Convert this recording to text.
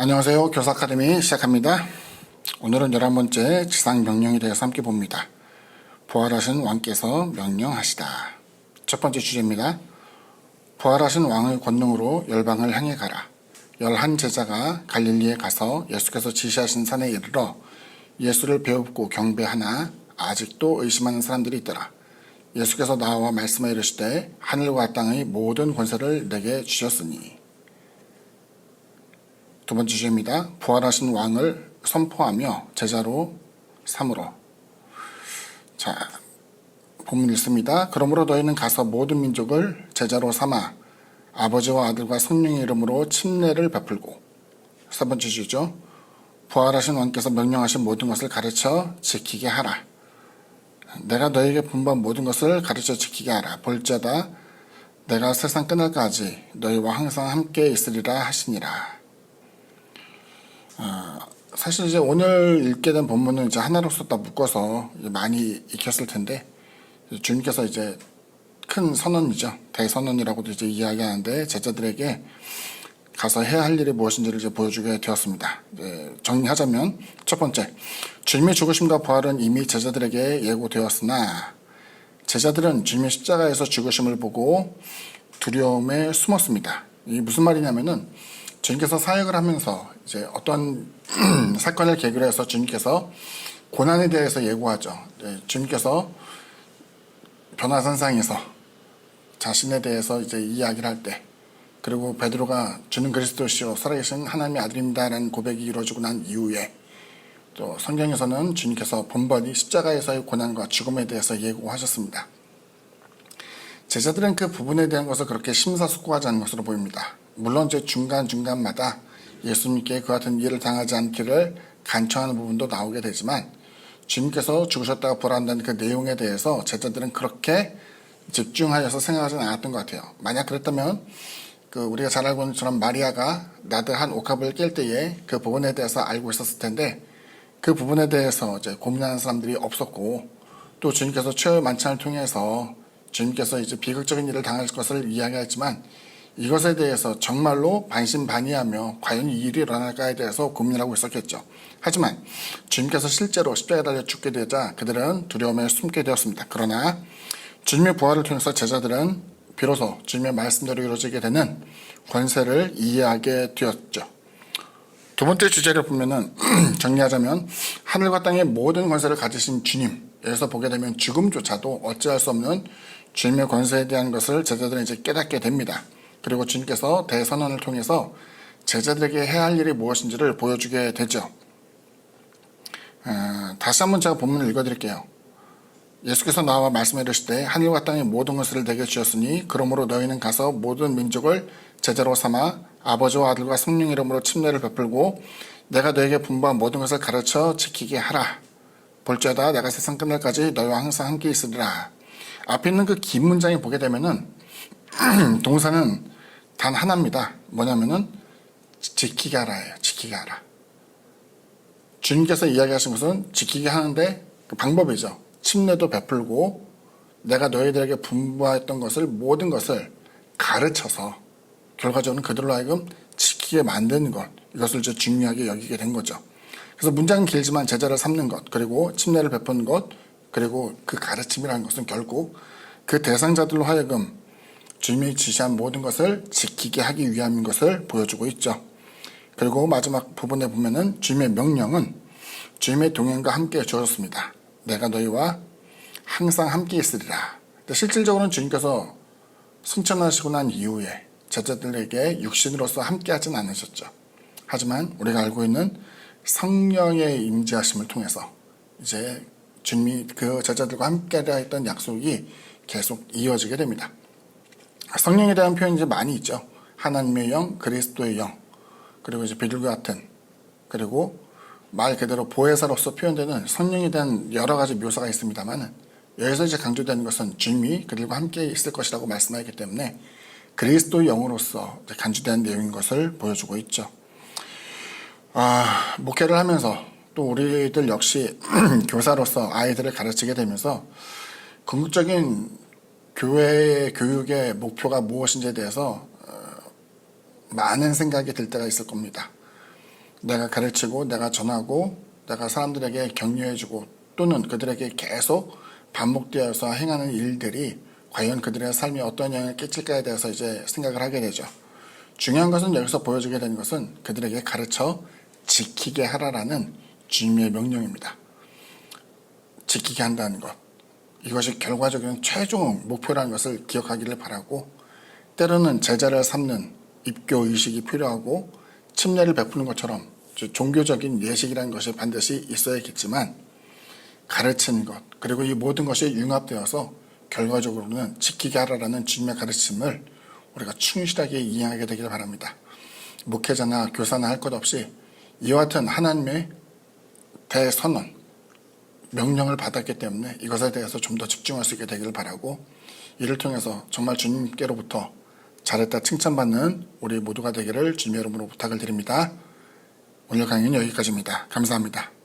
안녕하세요. 교사 아카데미 시작합니다. 오늘은 11번째 지상 명령에 대해서 함께 봅니다. 부활하신 왕께서 명령하시다. 첫 번째 주제입니다. 부활하신 왕의 권능으로 열방을 향해 가라. 열한 제자가 갈릴리에 가서 예수께서 지시하신 산에 이르러 예수를 배웁고 경배하나 아직도 의심하는 사람들이 있더라. 예수께서 나와 말씀하여 이르시되 하늘과 땅의 모든 권세를 내게 주셨으니 두 번째 주제입니다. 부활하신 왕을 선포하며 제자로 삼으로. 자, 본문 읽습니다. 그러므로 너희는 가서 모든 민족을 제자로 삼아 아버지와 아들과 성령의 이름으로 침례를 베풀고 세 번째 주죠. 부활하신 왕께서 명령하신 모든 것을 가르쳐 지키게 하라. 내가 너에게 분부한 모든 것을 가르쳐 지키게 하라. 볼지어다 내가 세상 끝날까지 너희와 항상 함께 있으리라 하시니라. 사실 이제 오늘 읽게 된 본문은 이제 하나로서 다 묶어서 많이 익혔을 텐데 주님께서 이제 큰 선언이죠 대선언이라고도 이제 이야기하는데 제자들에게 가서 해야 할 일이 무엇인지를 이제 보여주게 되었습니다. 정리하자면 첫 번째 주님의 죽으심과 부활은 이미 제자들에게 예고되었으나 제자들은 주님의 십자가에서 죽으심을 보고 두려움에 숨었습니다. 이 무슨 말이냐면은 주님께서 사역을 하면서 이제 어떤 사건을 계기로 해서 주님께서 고난에 대해서 예고하죠. 네, 주님께서 변화산상에서 자신에 대해서 이제 이야기를 할 때, 그리고 베드로가 주는 그리스도시요 살아계신 하나님의 아들입니다라는 고백이 이루어지고 난 이후에 또 성경에서는 주님께서 번번이 십자가에서의 고난과 죽음에 대해서 예고하셨습니다. 제자들은 그 부분에 대한 것을 그렇게 심사숙고하지 않은 것으로 보입니다. 물론 제 중간중간마다 예수님께 그 같은 일을 당하지 않기를 간청하는 부분도 나오게 되지만 주님께서 죽으셨다가 부활한다는 그 내용에 대해서 제자들은 그렇게 집중하여서 생각하지는 않았던 것 같아요. 만약 그랬다면 그 우리가 잘 알고 있는 것처럼 마리아가 나드한 옥합을 깰 때에 그 부분에 대해서 알고 있었을 텐데 그 부분에 대해서 이제 고민하는 사람들이 없었고 또 주님께서 최후의 만찬을 통해서 주님께서 이제 비극적인 일을 당할 것을 이야기했지만 이것에 대해서 정말로 반신반의하며 과연 이 일이 일어날까에 대해서 고민하고 있었겠죠. 하지만 주님께서 실제로 십자가에 달려 죽게 되자 그들은 두려움에 숨게 되었습니다. 그러나 주님의 부활을 통해서 제자들은 비로소 주님의 말씀대로 이루어지게 되는 권세를 이해하게 되었죠. 두 번째 주제를 보면은 정리하자면 하늘과 땅의 모든 권세를 가지신 주님 여기서 보게 되면 죽음조차도 어찌할 수 없는 주님의 권세에 대한 것을 제자들은 이제 깨닫게 됩니다. 그리고 주님께서 대선언을 통해서 제자들에게 해야 할 일이 무엇인지를 보여주게 되죠. 어, 다시 한번 제가 본문을 읽어드릴게요. 예수께서 나와 말씀해 이르시되 하늘과 땅의 모든 것을 내게 주셨으니 그러므로 너희는 가서 모든 민족을 제자로 삼아 아버지와 아들과 성령 이름으로 침례를 베풀고 내가 너에게 분부한 모든 것을 가르쳐 지키게 하라. 볼지어다 내가 세상 끝날까지 너희와 항상 함께 있으리라. 앞에 있는 그 긴 문장에 보게 되면은 동사는 단 하나입니다. 뭐냐면은 지키게 하라예요. 지키게 하라. 주님께서 이야기하신 것은 지키게 하는데 그 방법이죠. 침례도 베풀고 내가 너희들에게 분부했던 것을 모든 것을 가르쳐서 결과적으로 그들로 하여금 지키게 만드는 것 이것을 이제 중요하게 여기게 된 거죠. 그래서 문장은 길지만 제자를 삼는 것 그리고 침례를 베푸는 것 그리고 그 가르침이라는 것은 결국 그 대상자들로 하여금 주님이 지시한 모든 것을 지키게 하기 위함인 것을 보여주고 있죠. 그리고 마지막 부분에 보면은 주님의 명령은 주님의 동행과 함께 주어졌습니다. 내가 너희와 항상 함께 있으리라. 실질적으로는 주님께서 승천하시고 난 이후에 제자들에게 육신으로서 함께 하진 않으셨죠. 하지만 우리가 알고 있는 성령의 임재하심을 통해서 이제 주님이 그 제자들과 함께 하려 했던 약속이 계속 이어지게 됩니다. 성령에 대한 표현이 이제 많이 있죠. 하나님의 영, 그리스도의 영, 그리고 이제 비둘기 같은, 그리고 말 그대로 보혜사로서 표현되는 성령에 대한 여러 가지 묘사가 있습니다만은 여기서 이제 강조되는 것은 주님이 그들과 함께 있을 것이라고 말씀하기 때문에 그리스도의 영으로서 간주된 내용인 것을 보여주고 있죠. 아, 목회를 하면서 또 우리들 역시 교사로서 아이들을 가르치게 되면서 궁극적인 교회의 교육의 목표가 무엇인지에 대해서 어, 많은 생각이 들 때가 있을 겁니다. 내가 가르치고 내가 전하고 내가 사람들에게 격려해주고 또는 그들에게 계속 반복되어서 행하는 일들이 과연 그들의 삶에 어떤 영향을 끼칠까에 대해서 이제 생각을 하게 되죠. 중요한 것은 여기서 보여주게 되는 것은 그들에게 가르쳐 지키게 하라라는 주님의 명령입니다. 지키게 한다는 것. 이것이 결과적인 최종 목표라는 것을 기억하기를 바라고 때로는 제자를 삼는 입교 의식이 필요하고 침례를 베푸는 것처럼 종교적인 예식이라는 것이 반드시 있어야겠지만 가르치는 것 그리고 이 모든 것이 융합되어서 결과적으로는 지키게 하라라는 주님의 가르침을 우리가 충실하게 이행하게 되기를 바랍니다. 목회자나 교사나 할 것 없이 이와 같은 하나님의 대선언 명령을 받았기 때문에 이것에 대해서 좀 더 집중할 수 있게 되기를 바라고 이를 통해서 정말 주님께로부터 잘했다 칭찬받는 우리 모두가 되기를 주님의 이름으로 부탁을 드립니다. 오늘 강의는 여기까지입니다. 감사합니다.